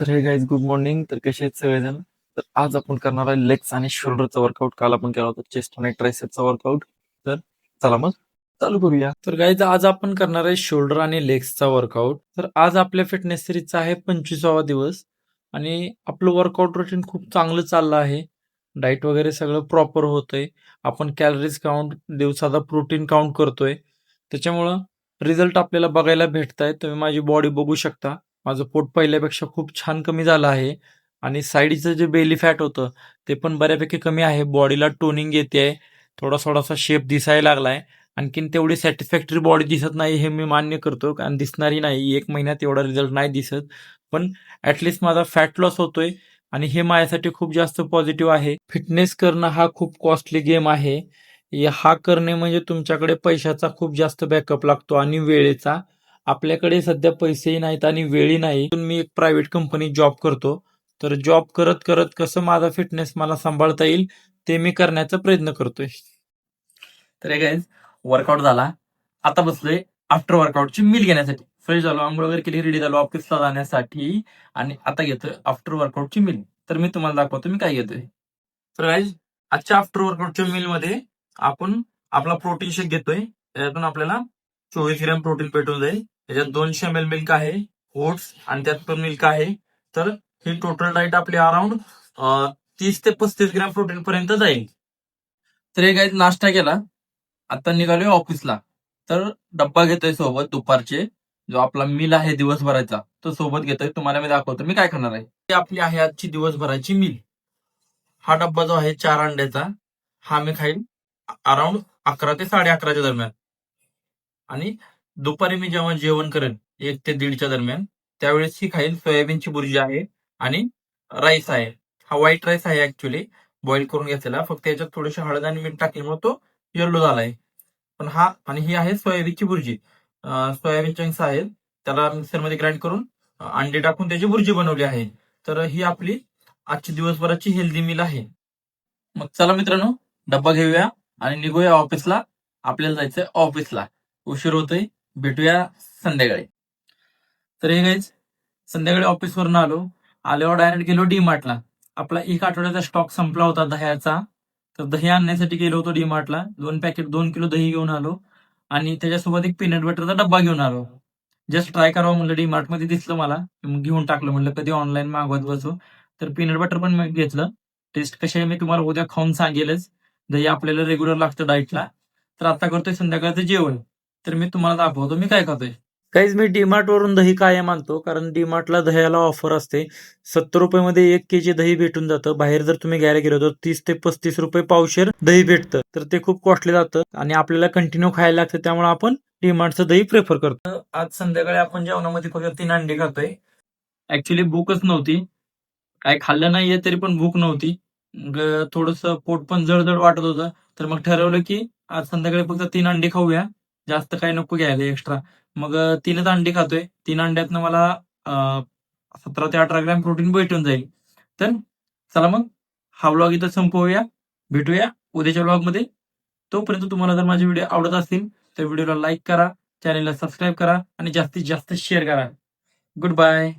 तर हे guys good morning तर कसे आहेत सगळेजण? तर आज आपण करणार आहे लेग्स आणि शोल्डरचा वर्कआउट काल आपण केला होता चेस्ट आणि ट्रायसेपचा वर्कआउट तर चला मग चालू करूया. तर गाईज आज आपण करणार आहे शोल्डर आणि लेग्सचा वर्कआउट तर आज आपल्या फिटनेस सिरीजचा आहे पंचवीसावा दिवस. आणि आपलं वर्कआउट रुटीन खूप चांगलं चाललं आहे. डाईट वगैरे सगळं प्रॉपर होतंय. आपण कॅलरीज काउंट दिवसाचा प्रोटीन काउंट करतोय. त्याच्यामुळं रिझल्ट आपल्याला बघायला भेटत आहे तुम्ही माझी बॉडी बघू शकता. माझं पोट पहिल्यापेक्षा खूप छान कमी झालं आहे आणि साईडचं जे बेली फॅट होतं ते पण बऱ्यापैकी कमी आहे. बॉडीला टोनिंग येते आहे थोडा थोडासा शेप दिसायला लागलाय. आणखीन तेवढी सॅटिस्फॅक्टरी बॉडी दिसत नाही हे मी मान्य करतो कारण दिसणारी नाही. एक महिन्यात एवढा रिझल्ट नाही दिसत. पण ऍटलिस्ट माझा फॅट लॉस होतोय आणि हे माझ्यासाठी खूप जास्त पॉझिटिव्ह आहे. फिटनेस करणं हा खूप कॉस्टली गेम आहे. हा करणे म्हणजे तुमच्याकडे पैशाचा खूप जास्त बॅकअप लागतो आणि वेळेचा. आपल्याकडे सध्या पैसेही नाहीत आणि वेळी नाही. मी एक प्रायव्हेट कंपनी जॉब करतो. तर जॉब करत करत कसं माझा फिटनेस मला सांभाळता येईल ते मी करण्याचा प्रयत्न करतोय. तर हे गाईज वर्कआउट झाला. आता बसलोय आफ्टर वर्कआउटची मील घेण्यासाठी. फ्रेश झालो आंघोळ वगैरे केली रेडी झालो ऑफिसला जाण्यासाठी. आणि आता घेतोय आफ्टर वर्कआउटची मील तर मी तुम्हाला दाखवतो मी काय घेतोय. तर गाईज आजच्या आफ्टर वर्कआउटच्या मिलमध्ये आपण आपला प्रोटीन शेक घेतोय. त्याच्यातून आपल्याला चोवीस ग्रॅम प्रोटीन भेटून जाईल. त्याच्यात दोनशे एम एल मिल्क आहे ओट्स आणि त्यात पण मिल्क आहे. तर ही टोटल डाईट आपली अराउंड तीस ते पस्तीस ग्रॅम प्रोटीन पर्यंत जाईल. तर हे काही नाश्ता केला. आता निघालोय ऑफिसला तर डब्बा घेतोय सोबत दुपारचे. जो आपला मिल आहे दिवसभराचा तो सोबत घेतोय. तुम्हाला मी दाखवतो. मी काय करणार आहे? ती आपली आहे आजची दिवसभराची मिल हा डब्बा जो आहे चार अंड्याचा हा मी खाईन अराउंड अकरा ते साडे अकराच्या दरम्यान. आणि दुपारी मी जेव्हा जेवण करेन एक ते दीडच्या दरम्यान त्यावेळेस ही खाईल सोयाबीनची बुर्जी आहे आणि राईस आहे. हा व्हाईट राईस आहे ऍक्च्युली बॉईल करून घेतलेला. फक्त याच्यात थोडीशी हळद आणि मीठ टाकल्यामुळे तो येल्लो झालाय. पण हा आणि ही आहे सोयाबीनची बुर्जी. सोयाबीन चंक्स आहेत त्याला मिक्सरमध्ये ग्राइंड करून अंडे टाकून त्याची बुर्जी बनवली आहे. तर ही आपली आजची दिवसभराची हेल्दी मील आहे. मग चला मित्रांनो डब्बा घेऊया आणि निघूया ऑफिसला आपल्याला जायचंय ऑफिसला उशीर होतोय. भेटूया संध्याकाळी. तर हे गाईज संध्याकाळी ऑफिसवरून आलो. आल्यावर डायरेक्ट गेलो डी मार्टला आपला एक आठवड्याचा स्टॉक संपला होता दह्याचा. तर दही आणण्यासाठी गेलो होतो डी मार्टला दोन पॅकेट दोन किलो दही घेऊन आलो. आणि त्याच्यासोबत एक पीनट बटरचा डब्बा घेऊन आलो. जस्ट ट्राय करावं म्हणलं डी मार्टमध्ये दिसलं मला. घेऊन टाकलं म्हणलं कधी ऑनलाईन मागवत बसू. तर पीनट बटर पण मी घेतलं. टेस्ट कशी आहे मी तुम्हाला उद्या खाऊन सांगेलच. दही आपल्याला रेग्युलर लागतं डाएटला तर आता करतोय संध्याकाळचं जेवण. तर मी तुम्हाला दाखवतो. मी काय खातोय? काहीच मी डीमार्ट वरून दही कायम आणतो कारण डीमार्टला दह्याला ऑफर असते. सत्तर रुपये मध्ये एक केजी दही भेटून जातं. बाहेर जर तुम्ही घ्यायला गेलो तर तीस ते पस्तीस रुपये पावशेर दही भेटतं. तर ते खूप कॉस्टली जातं आणि आपल्याला कंटिन्यू खायला लागतं त्यामुळे आपण डीमार्टचं दही प्रेफर करतो. आज संध्याकाळी आपण जेवणामध्ये फक्त तीन अंडे खातोय. ऍक्च्युली भूकच नव्हती. काय खाल्लं नाहीये तरी पण भूक नव्हती. थोडस पोट पण जडजड वाटत होतं. तर मग ठरवलं की आज संध्याकाळी फक्त तीन अंडे खाऊया. जास्त काही नको घ्यायला एक्स्ट्रा मग तीनच अंडी खातोय. तीन अंड्यातनं मला सतरा ते अठरा ग्रॅम प्रोटीन भेटून जाईल. तर चला मग हा व्लॉग इथं संपवूया. भेटूया उद्याच्या व्लॉगमध्ये. तोपर्यंत तुम्हाला जर माझे व्हिडिओ आवडत असतील तर व्हिडिओला लाईक करा चॅनलला सबस्क्राईब करा आणि जास्तीत जास्त शेअर करा. Good bye